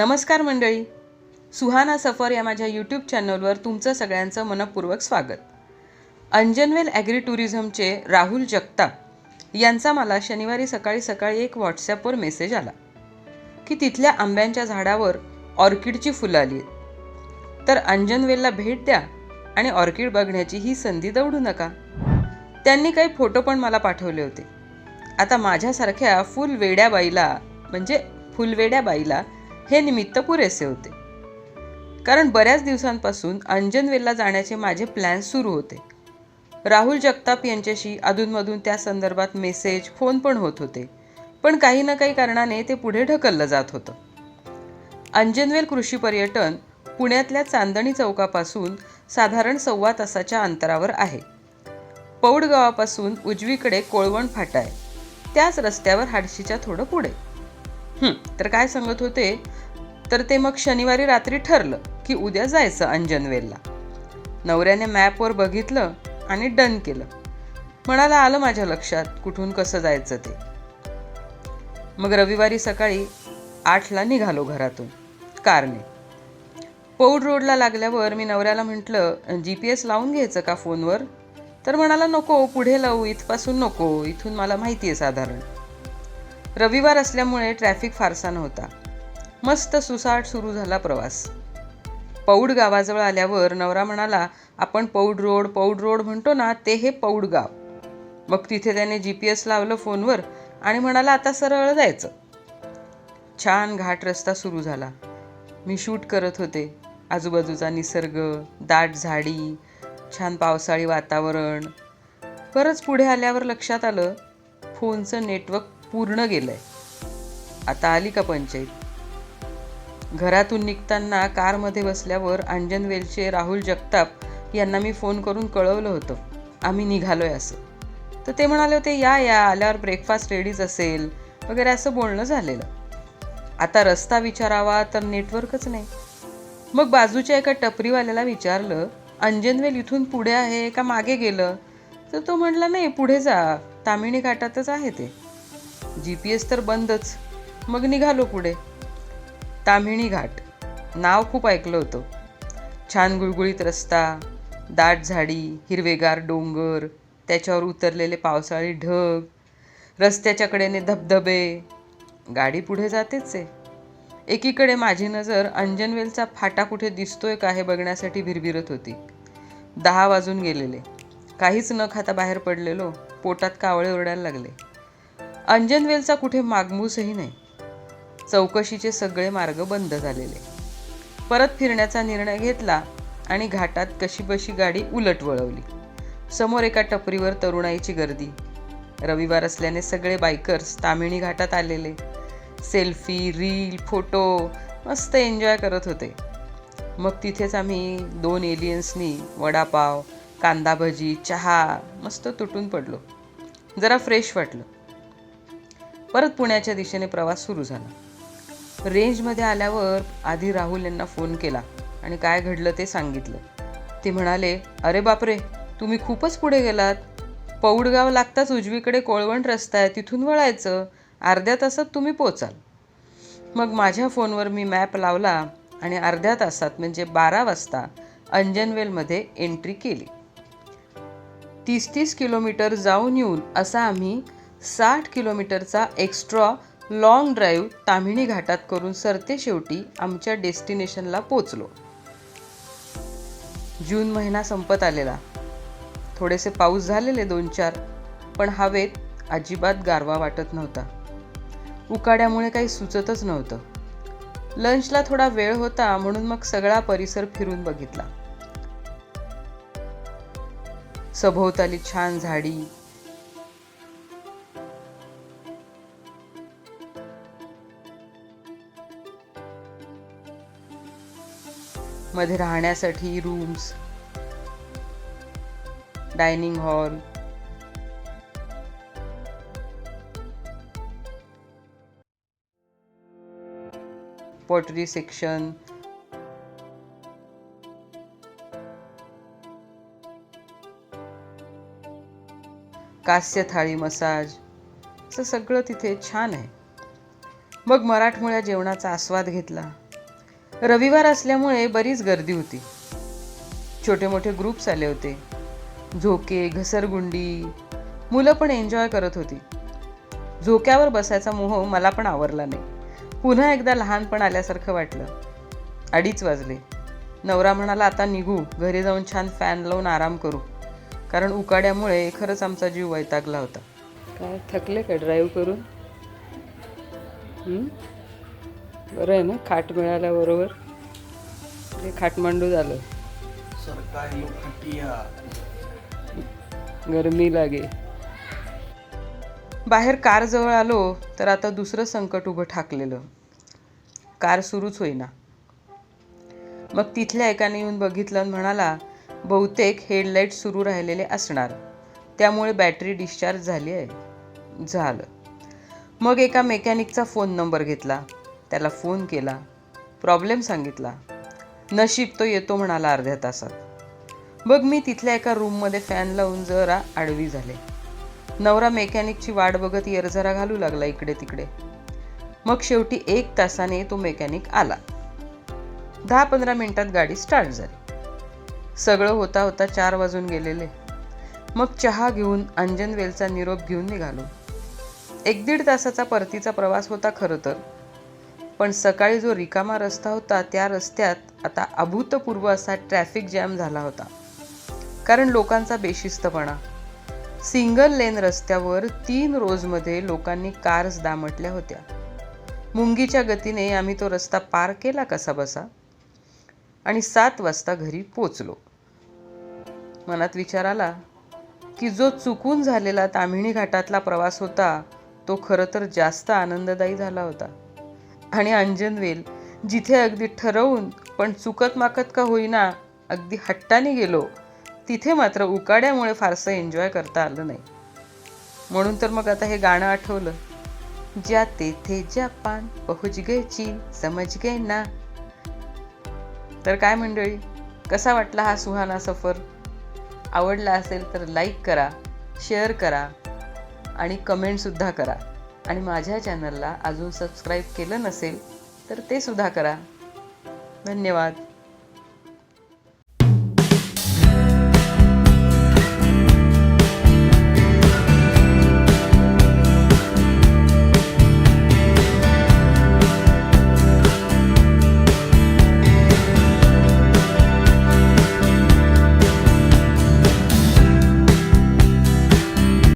नमस्कार मंडळी. सुहाना सफर या माझ्या यूट्यूब चॅनलवर तुमचं सगळ्यांचं मनपूर्वक स्वागत. अंजनवेल ॲग्री टुरिझमचे राहुल जगताप यांचा मला शनिवारी सकाळी सकाळी एक व्हॉट्सॲपवर मेसेज आला की तिथल्या आंब्यांच्या झाडावर ऑर्किडची फुलं आली आहेत. तर अंजनवेलला भेट द्या आणि ऑर्किड बघण्याची ही संधी दवडू नका. त्यांनी काही फोटो पण मला पाठवले होते. आता माझ्यासारख्या फुलवेड्या बाईला म्हणजे फुलवेड्या बाईला हे निमित्त पुरेसे होते. कारण बऱ्याच दिवसांपासून अंजनवेलला जाण्याचे माझे प्लॅन सुरू होते. राहुल जगताप यांच्याशी अधूनमधून त्या संदर्भात मेसेज फोन पण होत होते. पण काही ना काही कारणाने ते पुढे ढकललं जात होतं. अंजनवेल कृषी पर्यटन पुण्यातल्या चांदणी चौकापासून साधारण सव्वा तासाच्या अंतरावर आहे. पौड गावापासून उजवीकडे कोळवण फाटा आहे. त्याच रस्त्यावर हाडशीच्या थोडं पुढे. तर काय सांगत होते? तर ते मग शनिवारी रात्री ठरलं की उद्या जायचं अंजनवेलला. नवऱ्याने मॅपवर बघितलं आणि डन केलं. म्हणाला आलं माझ्या लक्षात कुठून कसं जायचं ते. मग रविवारी सकाळी आठला निघालो घरातून कारने. पौड रोडला लागल्यावर मी नवऱ्याला म्हटलं जी पी एस लावून घ्यायचं का फोनवर? तर म्हणाला नको पुढे लावू इथपासून नको इथून मला माहिती आहे साधारण. रविवार असल्यामुळे ट्रॅफिक फारसा नव्हता. मस्त सुसाट सुरू झाला प्रवास. पौड गावाजवळ आल्यावर नवरा म्हणाला आपण पौड रोड पौड रोड म्हणतो ना ते हे पौड गाव. मग तिथे त्याने जी पी एस लावलं फोनवर आणि म्हणाला आता सरळ जायचं. छान घाट रस्ता सुरू झाला. मी शूट करत होते. आजूबाजूचा निसर्ग दाट झाडी छान पावसाळी वातावरण. परत पुढे आल्यावर लक्षात आलं फोनचं नेटवर्क पूर्ण गेलंय. आता आली का पंचायत? घरातून निघताना कारमध्ये बसल्यावर अंजनवेलचे राहुल जगताप यांना मी फोन करून कळवलं होतं. आम्ही निघालोय असं. तर ते म्हणाले होते या या आल्यावर ब्रेकफास्ट रेडीच असेल. वगैरे असं बोलणं झालेलं. आता रस्ता विचारावा तर नेटवर्कच नाही. मग बाजूच्या एका टपरीवाल्याला विचारलं अंजनवेल इथून पुढे आहे का मागे गेलं? तर तो म्हटला नाही पुढे जा. तामिणी घाटातच आहे ते. जी पी एस तर बंदच. मग निघालो पुढे. तामिणी घाट. नाव खूप ऐकलं होतं. छान गुळगुळीत रस्ता दाट झाडी हिरवेगार डोंगर त्याच्यावर उतरलेले पावसाळी ढग रस्त्याच्या कडेने धबधबे. गाडी पुढे जातेच आहे. एकीकडे माझी नजर अंजनवेलचा फाटा कुठे दिसतोय का हे बघण्यासाठी भिरभिरत होती. दहा वाजून गेलेले. काहीच न खाता बाहेर पडलेलो पोटात कावळे ओरडायला लागले. अंजनवेलचा कुठे मागमूसही नाही. चौकशीचे सगळे मार्ग बंद झालेले. परत फिरण्याचा निर्णय घेतला आणि घाटात कशीबशी गाडी उलट वळवली. समोर एका टपरीवर तरुणाईची गर्दी. रविवार असल्याने सगळे बायकर्स तामिणी घाटात आलेले. सेल्फी रील फोटो मस्त एन्जॉय करत होते. मग तिथेच आम्ही दोन एलियन्सनी वडापाव कांदा भजी चहा मस्त तुटून पडलो. जरा फ्रेश वाटलं. परत पुण्याच्या दिशेने प्रवास सुरू झाला. रेंजमध्ये आल्यावर आधी राहुल यांना फोन केला आणि काय घडलं ते सांगितलं. ते म्हणाले अरे बापरे तुम्ही खूपच पुढे गेलात. पौडगाव लागताच उजवीकडे कोळवण रस्ता आहे तिथून वळायचं. अर्ध्या तासात तुम्ही पोचाल. मग माझ्या फोनवर मी मॅप लावला आणि अर्ध्या तासात म्हणजे बारा वाजता अंजनवेलमध्ये एंट्री केली. तीस तीस किलोमीटर जाऊन येऊन असा आम्ही साठ किलोमीटरचा एक्स्ट्रा लॉंग ड्राईव्ह ताम्हिणी घाटात करून सरते शेवटी आमच्या डेस्टिनेशनला पोचलो जून महिना संपत आलेला. थोडेसे पाऊस झालेले दोन चार पण हवेत अजिबात गारवा वाटत नव्हता. उकाड्यामुळे काही सुचतच नव्हतं. लंचला थोडा वेळ होता म्हणून मग सगळा परिसर फिरून बघितला. सभोवताली छान झाडी मध्ये राहण्यासाठी rooms dining hall pottery section कास्य थाळी मसाज असं सगळं तिथे छान आहे. मग मराठमोळ्या जेवणाचा आस्वाद घेतला. रविवार असल्यामुळे बरीच गर्दी होती. छोटे मोठे ग्रुप्स आले होते. झोके घसरगुंडी मुलं पण एन्जॉय करत होती. झोक्यावर बसायचा मोह मला पण आवरला नाही. पुन्हा एकदा लहानपण आल्यासारखं वाटलं. अडीच वाजले. नवरा म्हणाला आता निघू. घरी जाऊन छान फॅन लावून आराम करू. कारण उकाड्यामुळे खरंच आमचा जीव वैतागला होता. काय थकले का ड्राईव्ह करून? बरं आहे ना? खाट मिळाल्याबरोबर हे खाटमांडू झालं. गरमी लागे. बाहेर कार जवळ आलो तर आता दुसरं संकट उभं ठाकलेलं. कार सुरूच होईना. मग तिथल्या एकाने येऊन बघितलं आणि म्हणाला बहुतेक हेडलाईट सुरू राहिलेले असणार. त्यामुळे बॅटरी डिस्चार्ज झाली आहे. झालं. मग एका मेकॅनिकचा फोन नंबर घेतला. त्याला फोन केला. प्रॉब्लेम सांगितला. नशीब तो येतो म्हणाला अर्ध्या तासात. मग मी तिथल्या एका रूममध्ये फॅन लावून जरा आडवी झाले. नवरा मेकॅनिकची वाट बघत येरझरा घालू लागला इकडे तिकडे. मग शेवटी एक तासाने तो मेकॅनिक आला. दहा पंधरा मिनिटात गाडी स्टार्ट झाली. सगळं होता होता चार वाजून गेलेले. मग चहा घेऊन अंजनवेलचा निरोप घेऊन निघालो. एक दीड तासाचा परतीचा प्रवास होता खरं तर. पण सकाळी जो रिकामा रस्ता होता त्या रस्त्यात आता अभूतपूर्व असा ट्रॅफिक जॅम झाला होता. कारण लोकांचा बेशिस्तपणा. सिंगल लेन रस्त्यावर तीन रोजमध्ये लोकांनी कार्स दामटल्या होत्या. मुंगीच्या गतीने आम्ही तो रस्ता पार केला कसा बसा? आणि सात वाजता घरी पोचलो. मनात विचार आला की जो चुकून झालेला तामिणी घाटातला प्रवास होता तो खरं तर जास्त आनंददायी झाला होता. आणि अंजनवेल जिथे अगदी ठरवून पण चुकत माकत का होईना अगदी हट्टाने गेलो तिथे मात्र उकाड्यामुळे फारसं एन्जॉय करता आलं नाही. म्हणून तर मग आता हे गाणं आठवलं. ज्या तेथे जापान पहुंच गे चीन समज गे ना तर काय मंडळी कसा वाटला हा सुहाना सफर? आवडला असेल तर लाईक करा शेअर करा आणि कमेंटसुद्धा करा. आणि माझ्या चॅनलला अजून सबस्क्राईब केलं नसेल तर ते सुद्धा करा. धन्यवाद.